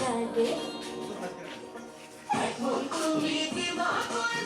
গাবে তুমি দিবা কই